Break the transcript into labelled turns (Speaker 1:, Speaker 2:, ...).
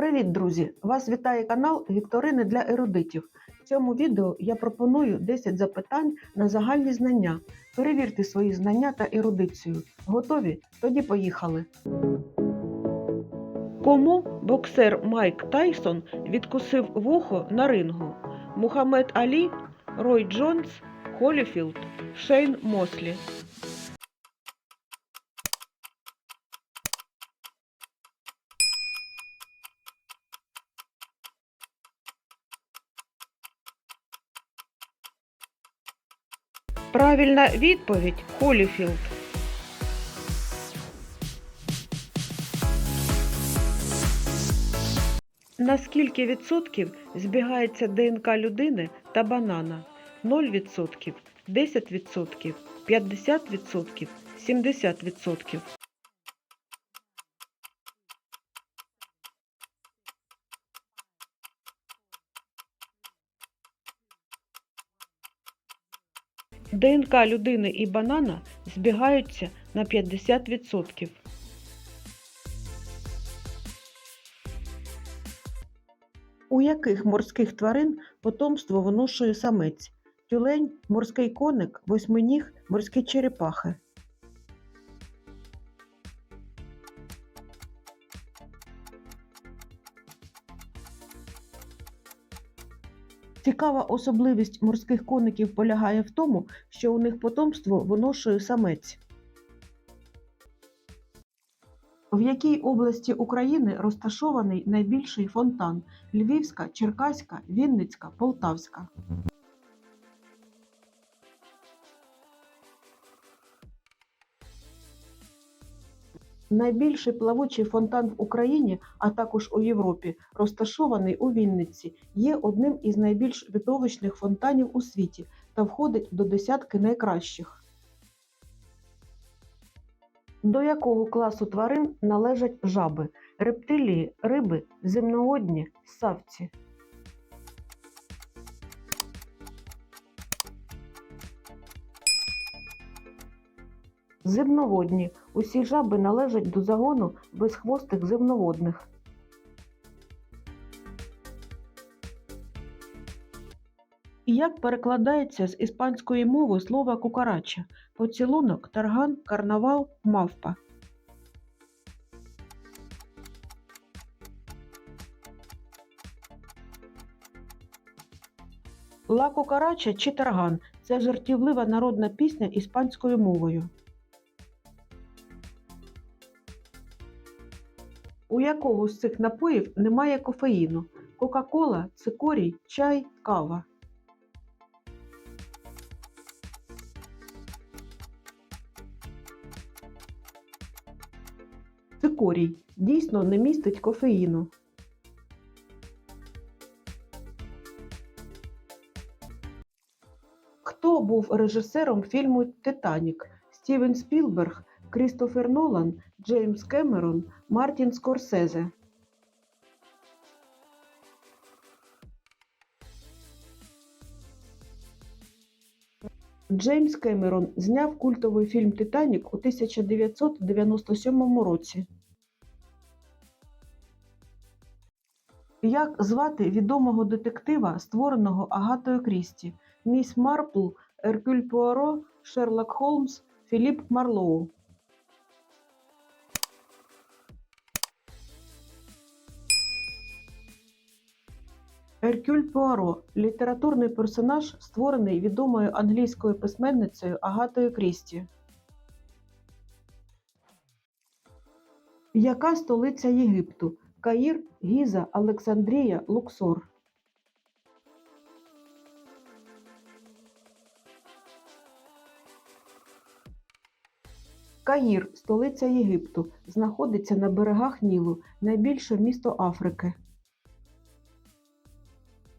Speaker 1: Привіт, друзі! Вас вітає канал Вікторини для ерудитів. В цьому відео я пропоную 10 запитань на загальні знання. Перевірте свої знання та ерудицію. Готові? Тоді поїхали. Кому боксер Майк Тайсон відкусив вухо на рингу? Мухаммед Алі, Рой Джонс, Холіфілд, Шейн Мослі. Правильна відповідь Холіфілд. На скільки відсотків збігається ДНК людини та банана? 0%, 10%, 50%, 70%. ДНК людини і банана збігаються на 50%. У яких морських тварин потомство виношує самець? Тюлень, морський коник, восьминіг, морські черепахи. Цікава особливість морських коників полягає в тому, що у них потомство виношує самець. В якій області України розташований найбільший фонтан? Львівська, Черкаська, Вінницька, Полтавська. Найбільший плавучий фонтан в Україні, а також у Європі, розташований у Вінниці, є одним із найбільш видовищних фонтанів у світі та входить до десятки найкращих. До якого класу тварин належать жаби? Рептилії, риби, земноводні, ссавці. Земноводні. Усі жаби належать до загону безхвостих земноводних. І як перекладається з іспанської мови слово кукарача? Поцілунок, тарган, карнавал, мавпа. Ла кукарача чи тарган це жартівлива народна пісня іспанською мовою. У якого з цих напоїв немає кофеїну? Кока-кола, цикорій, чай, кава. Цикорій дійсно не містить кофеїну. Хто був режисером фільму Титанік? Стівен Спілберг, Крістофер Нолан, Джеймс Кемерон, Мартін Скорсезе. Джеймс Кемерон зняв культовий фільм Титанік у 1997 році. Як звати відомого детектива, створеного Агатою Крісті? Міс Марпл, Еркюль Пуаро, Шерлок Холмс, Філіп Марлоу. Еркюль Пуаро – літературний персонаж, створений відомою англійською письменницею Агатою Крісті. Яка столиця Єгипту? Каїр, Гіза, Олександрія, Луксор. Каїр, столиця Єгипту, знаходиться на берегах Нілу, найбільше місто Африки.